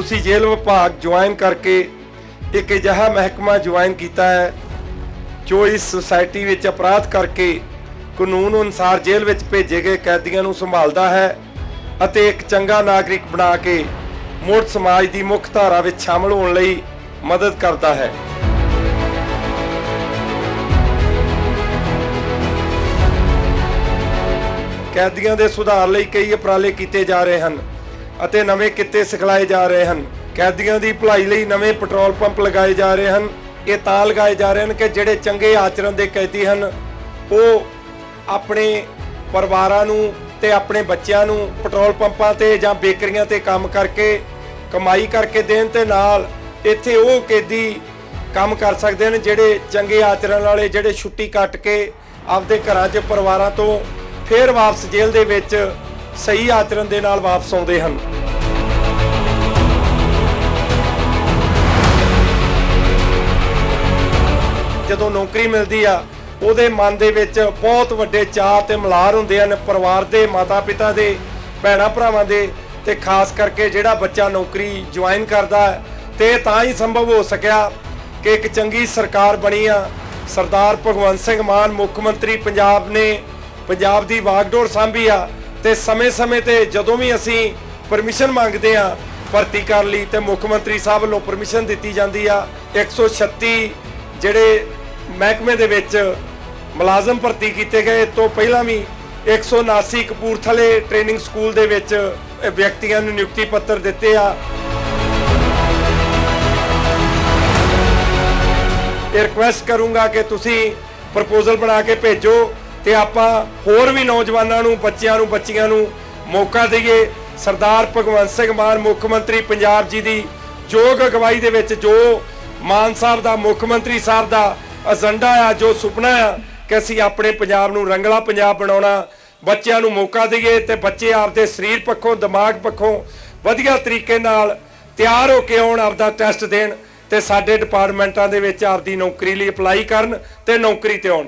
ਤੁਸੀਂ ਜੇਲ੍ਹ ਵਿਭਾਗ ਜੁਆਇਨ ਕਰਕੇ ਇੱਕ ਅਜਿਹਾ ਮਹਿਕਮਾ ਜੁਆਇਨ ਕੀਤਾ ਹੈ, ਜੋ ਇਸ ਸੁਸਾਇਟੀ ਵਿੱਚ ਅਪਰਾਧ ਕਰਕੇ ਕਾਨੂੰਨ ਅਨੁਸਾਰ ਜੇਲ੍ਹ ਵਿੱਚ ਭੇਜੇ ਗਏ ਕੈਦੀਆਂ ਨੂੰ ਸੰਭਾਲਦਾ ਹੈ ਅਤੇ ਇੱਕ ਚੰਗਾ ਨਾਗਰਿਕ ਬਣਾ ਕੇ ਮੁੜ ਸਮਾਜ ਦੀ ਮੁੱਖ ਧਾਰਾ ਵਿੱਚ ਸ਼ਾਮਲ ਹੋਣ ਲਈ ਮਦਦ ਕਰਦਾ ਹੈ। ਕੈਦੀਆਂ ਦੇ ਸੁਧਾਰ ਲਈ ਕਈ ਉਪਰਾਲੇ ਕੀਤੇ ਜਾ ਰਹੇ ਹਨ। ਅਤੇ ਨਵੇਂ ਕਿੱਤੇ ਸਿਖਲਾਏ ਜਾ ਰਹੇ ਹਨ। ਕੈਦੀਆਂ ਦੀ ਭਲਾਈ ਲਈ ਨਵੇਂ ਪੈਟਰੋਲ ਪੰਪ ਲਗਾਏ ਜਾ ਰਹੇ ਹਨ। ਇਹ ਤਾਂ ਲਗਾਏ ਜਾ ਰਹੇ ਹਨ ਕਿ ਜਿਹੜੇ ਚੰਗੇ ਆਚਰਣ ਦੇ ਕੈਦੀ ਹਨ, ਉਹ ਆਪਣੇ ਪਰਿਵਾਰਾਂ ਨੂੰ ਤੇ ਆਪਣੇ ਬੱਚਿਆਂ ਨੂੰ ਪੈਟਰੋਲ ਪੰਪਾਂ ਤੇ ਜਾਂ ਬੇਕਰੀਆਂ ਤੇ ਕੰਮ ਕਰਕੇ, ਕਮਾਈ ਕਰਕੇ ਦੇਣ ਤੇ ਨਾਲ ਇੱਥੇ ਉਹ ਕੈਦੀ ਕੰਮ ਕਰ ਸਕਦੇ ਹਨ ਜਿਹੜੇ ਚੰਗੇ ਆਚਰਣ ਵਾਲੇ, ਜਿਹੜੇ ਛੁੱਟੀ ਕੱਟ ਕੇ ਆਪਦੇ ਘਰਾਂ 'ਚ ਪਰਿਵਾਰਾਂ ਤੋਂ ਫੇਰ ਵਾਪਸ ਜੇਲ੍ਹ ਦੇ ਵਿੱਚ ਸਹੀ ਆਚਰਣ ਦੇ ਨਾਲ ਵਾਪਸ ਆਉਂਦੇ ਹਨ। ਜਦੋਂ ਨੌਕਰੀ ਮਿਲਦੀ ਆ, ਉਹਦੇ ਮਨ ਦੇ ਵਿੱਚ ਬਹੁਤ ਵੱਡੇ ਚਾਅ ਤੇ ਮਲਾਰ ਹੁੰਦੇ ਹਨ ਪਰਿਵਾਰ ਦੇ, ਮਾਤਾ-ਪਿਤਾ ਦੇ ਭੈਣਾਂ ਭਰਾਵਾਂ ਦੇ ਤੇ ਖਾਸ ਕਰਕੇ ਜਿਹੜਾ ਬੱਚਾ ਨੌਕਰੀ ਜੁਆਇਨ ਕਰਦਾ ਹੈ, ਤੇ ਇਹ ਤਾਂ ਹੀ ਸੰਭਵ ਹੋ ਸਕਿਆ ਕਿ ਇੱਕ ਚੰਗੀ ਸਰਕਾਰ ਬਣੀ ਆ। ਸਰਦਾਰ ਭਗਵੰਤ ਸਿੰਘ ਮਾਨ, ਮੁੱਖ ਮੰਤਰੀ ਪੰਜਾਬ ਨੇ ਪੰਜਾਬ ਦੀ ਵਾਗਡੋਰ ਸਾਂਭੀ ਆ ਤੇ ਸਮੇਂ-ਸਮੇਂ ਤੇ ਜਦੋਂ ਵੀ ਅਸੀਂ ਪਰਮਿਸ਼ਨ ਮੰਗਦੇ ਆ, ਭਰਤੀ ਕਰਨ ਲਈ ਤੇ ਮੁੱਖ ਮੰਤਰੀ ਸਾਹਿਬ ਵੱਲੋਂ ਪਰਮਿਸ਼ਨ ਦਿੱਤੀ ਜਾਂਦੀ ਆ। 136 ਜਿਹੜੇ ਮਹਿਕਮੇ ਦੇ ਵਿੱਚ ਮੁਲਾਜ਼ਮ ਭਰਤੀ ਕੀਤੇ ਗਏ। ਤੋਂ ਪਹਿਲਾਂ ਵੀ 179 ਕਪੂਰਥਲੇ ਟ੍ਰੇਨਿੰਗ ਸਕੂਲ ਦੇ ਵਿੱਚ ਵਿਅਕਤੀਆਂ ਨੂੰ ਨਿਯੁਕਤੀ ਪੱਤਰ ਦਿੱਤੇ ਆ। ਇਹ ਰਿਕੁਐਸਟ ਕਰੂੰਗਾ ਕਿ ਤੁਸੀਂ ਪ੍ਰਪੋਜ਼ਲ ਬਣਾ ਕੇ ਭੇਜੋ ਤੇ ਆਪਾਂ ਹੋਰ ਵੀ ਨੌਜਵਾਨਾਂ ਨੂੰ, ਬੱਚਿਆਂ ਨੂੰ, ਬੱਚੀਆਂ ਨੂੰ ਮੌਕਾ ਦਈਏ। ਸਰਦਾਰ ਭਗਵੰਤ ਸਿੰਘ ਮਾਨ, ਮੁੱਖ ਮੰਤਰੀ ਪੰਜਾਬ ਜੀ ਦੀ ਯੋਗ ਅਗਵਾਈ ਦੇ ਵਿੱਚ ਜੋ ਮਾਨ ਸਾਹਿਬ ਦਾ, ਮੁੱਖ ਮੰਤਰੀ ਸਾਹਿਬ ਦਾ ਏਜੰਡਾ ਆ, ਜੋ ਸੁਪਨਾ ਆ ਕਿ ਅਸੀਂ ਆਪਣੇ ਪੰਜਾਬ ਨੂੰ ਰੰਗਲਾ ਪੰਜਾਬ ਬਣਾਉਣਾ, ਬੱਚਿਆਂ ਨੂੰ ਮੌਕਾ ਦਈਏ ਤੇ ਬੱਚੇ ਆਪਦੇ ਸਰੀਰ ਪੱਖੋਂ, ਦਿਮਾਗ ਪੱਖੋਂ ਵਧੀਆ ਤਰੀਕੇ ਨਾਲ ਤਿਆਰ ਹੋ ਕੇ ਆਉਣ, ਆਪਦਾ ਟੈਸਟ ਦੇਣ ਤੇ ਸਾਡੇ ਡਿਪਾਰਟਮੈਂਟਾਂ ਦੇ ਵਿੱਚ ਆਪਦੀ ਨੌਕਰੀ ਲਈ ਅਪਲਾਈ ਕਰਨ ਤੇ ਨੌਕਰੀ ਤੇ ਆਉਣ।